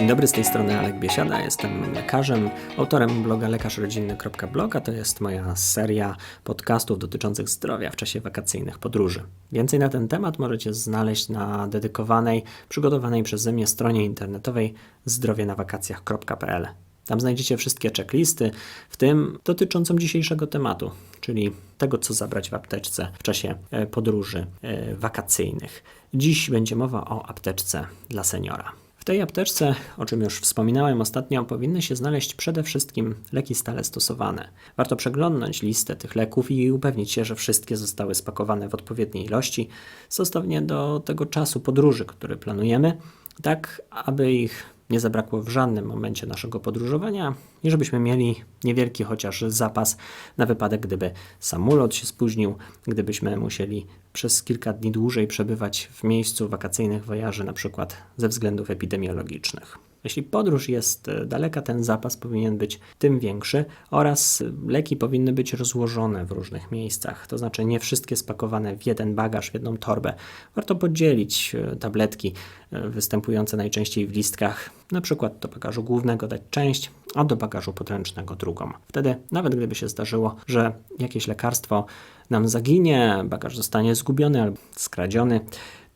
Dzień dobry, z tej strony Alek Biesiada, jestem lekarzem, autorem bloga lekarzrodzinny.blog, a to jest moja seria podcastów dotyczących zdrowia w czasie wakacyjnych podróży. Więcej na ten temat możecie znaleźć na dedykowanej, przygotowanej przeze mnie stronie internetowej zdrowienawakacjach.pl. Tam znajdziecie wszystkie checklisty, w tym dotyczącą dzisiejszego tematu, czyli tego, co zabrać w apteczce w czasie e, podróży e, wakacyjnych. Dziś będzie mowa o apteczce dla seniora. Tej apteczce, o czym już wspominałem ostatnio, powinny się znaleźć przede wszystkim leki stale stosowane. Warto przeglądnąć listę tych leków i upewnić się, że wszystkie zostały spakowane w odpowiedniej ilości, stosownie do tego czasu podróży, który planujemy, tak aby ich nie zabrakło w żadnym momencie naszego podróżowania i żebyśmy mieli niewielki chociaż zapas na wypadek, gdyby samolot się spóźnił, gdybyśmy musieli przez kilka dni dłużej przebywać w miejscu wakacyjnych wojaży, na przykład ze względów epidemiologicznych. Jeśli podróż jest e, daleka, ten zapas powinien być tym większy oraz leki powinny być rozłożone w różnych miejscach, to znaczy nie wszystkie spakowane w jeden bagaż, w jedną torbę. Warto podzielić e, tabletki e, występujące najczęściej w listkach, na przykład do bagażu głównego dać część, a do bagażu podręcznego drugą. Wtedy, nawet gdyby się zdarzyło, że jakieś lekarstwo nam zaginie, bagaż zostanie zgubiony albo skradziony,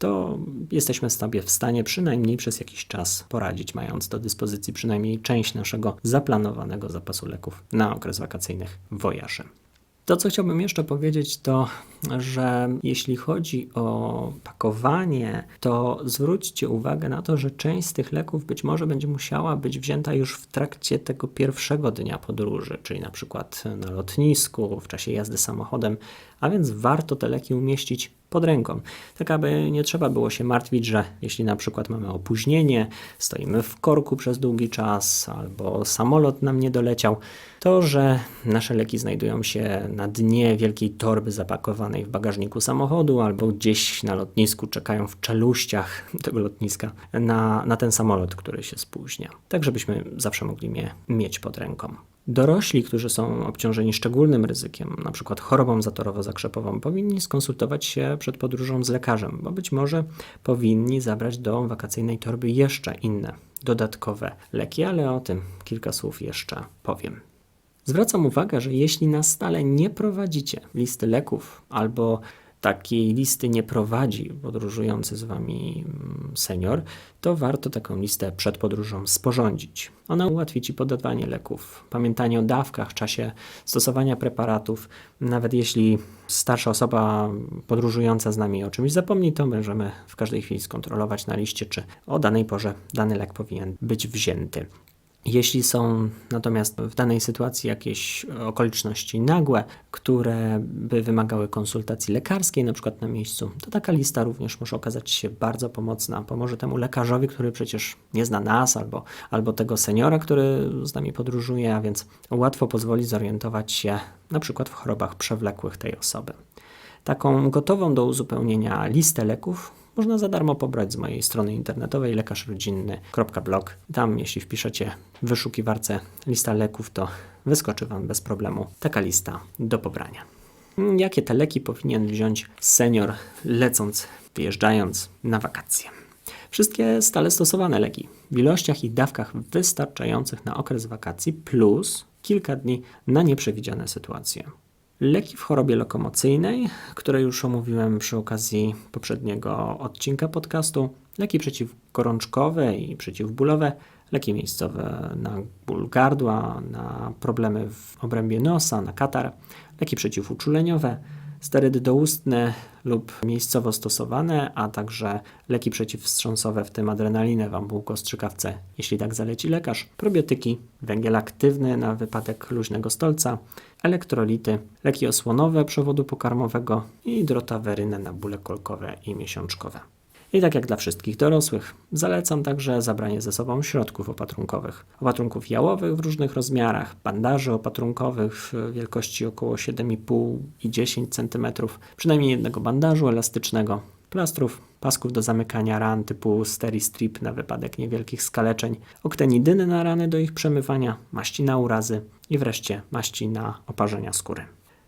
to jesteśmy sobie w stanie przynajmniej przez jakiś czas poradzić, mając do dyspozycji przynajmniej część naszego zaplanowanego zapasu leków na okres wakacyjnych wojaży. To, co chciałbym jeszcze powiedzieć, to, że jeśli chodzi o pakowanie, to zwróćcie uwagę na to, że część z tych leków być może będzie musiała być wzięta już w trakcie tego pierwszego dnia podróży, czyli na przykład na lotnisku, w czasie jazdy samochodem, a więc warto te leki umieścić pod ręką, tak aby nie trzeba było się martwić, że jeśli na przykład mamy opóźnienie, stoimy w korku przez długi czas albo samolot nam nie doleciał, to że nasze leki znajdują się na dnie wielkiej torby zapakowanej w bagażniku samochodu albo gdzieś na lotnisku czekają w czeluściach tego lotniska na, na ten samolot, który się spóźnia. Tak, żebyśmy zawsze mogli je mieć pod ręką. Dorośli, którzy są obciążeni szczególnym ryzykiem, np. chorobą zatorowo-zakrzepową, powinni skonsultować się przed podróżą z lekarzem, bo być może powinni zabrać do wakacyjnej torby jeszcze inne dodatkowe leki, ale o tym kilka słów jeszcze powiem. Zwracam uwagę, że jeśli na stale nie prowadzicie listy leków albo takiej listy nie prowadzi podróżujący z Wami mm, senior, to warto taką listę przed podróżą sporządzić. Ona ułatwi Ci podawanie leków, pamiętanie o dawkach, czasie stosowania preparatów. Nawet jeśli starsza osoba podróżująca z nami o czymś zapomni, to możemy w każdej chwili skontrolować na liście, czy o danej porze dany lek powinien być wzięty. Jeśli są natomiast w danej sytuacji jakieś okoliczności nagłe, które by wymagały konsultacji lekarskiej, na przykład na miejscu, to taka lista również może okazać się bardzo pomocna. Pomoże temu lekarzowi, który przecież nie zna nas, albo, albo tego seniora, który z nami podróżuje, a więc łatwo pozwoli zorientować się na przykład w chorobach przewlekłych tej osoby. Taką gotową do uzupełnienia listę leków można za darmo pobrać z mojej strony internetowej lekarzrodzinny.blog. Tam, jeśli wpiszecie w wyszukiwarce lista leków, to wyskoczy Wam bez problemu taka lista do pobrania. Jakie te leki powinien wziąć senior lecąc, wyjeżdżając na wakacje? Wszystkie stale stosowane leki w ilościach i dawkach wystarczających na okres wakacji plus kilka dni na nieprzewidziane sytuacje. Leki w chorobie lokomocyjnej, które już omówiłem przy okazji poprzedniego odcinka podcastu, leki przeciwgorączkowe i przeciwbólowe, leki miejscowe na ból gardła, na problemy w obrębie nosa, na katar, leki przeciwuczuleniowe, sterydy doustne lub miejscowo stosowane, a także leki przeciwwstrząsowe, w tym adrenalinę w ambułko-strzykawce, jeśli tak zaleci lekarz, probiotyki, węgiel aktywny na wypadek luźnego stolca, elektrolity, leki osłonowe przewodu pokarmowego i drotawerynę na bóle kolkowe i miesiączkowe. I tak jak dla wszystkich dorosłych, zalecam także zabranie ze sobą środków opatrunkowych. Opatrunków jałowych w różnych rozmiarach, bandaży opatrunkowych w wielkości około 7,5 i 10 cm, przynajmniej jednego bandażu elastycznego, plastrów, pasków do zamykania ran typu Steri-Strip na wypadek niewielkich skaleczeń, oktenidyny na rany do ich przemywania, maści na urazy i wreszcie maści na oparzenia skóry.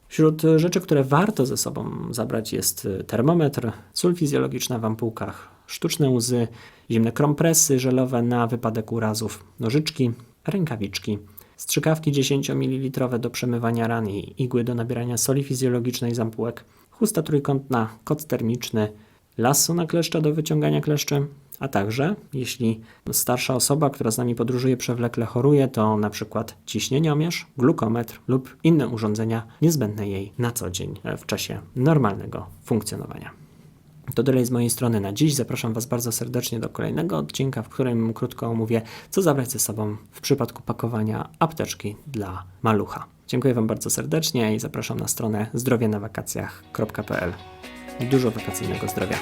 Wśród rzeczy, które warto ze sobą zabrać jest termometr, sól fizjologiczna w ampułkach, sztuczne łzy, zimne kompresy żelowe na wypadek urazów, nożyczki, rękawiczki, strzykawki 10 ml do przemywania ran i igły do nabierania soli fizjologicznej z ampułek, chusta trójkątna, koc termiczny, lasso na kleszcze do wyciągania kleszczy, a także, jeśli starsza osoba, która z nami podróżuje, przewlekle choruje, to na przykład ciśnieniomierz, glukometr lub inne urządzenia niezbędne jej na co dzień e, w czasie normalnego funkcjonowania. To tyle z mojej strony na dziś. Zapraszam Was bardzo serdecznie do kolejnego odcinka, w którym krótko omówię, co zabrać ze sobą w przypadku pakowania apteczki dla malucha. Dziękuję Wam bardzo serdecznie i zapraszam na stronę zdrowienawakacjach.pl. Dużo wakacyjnego zdrowia.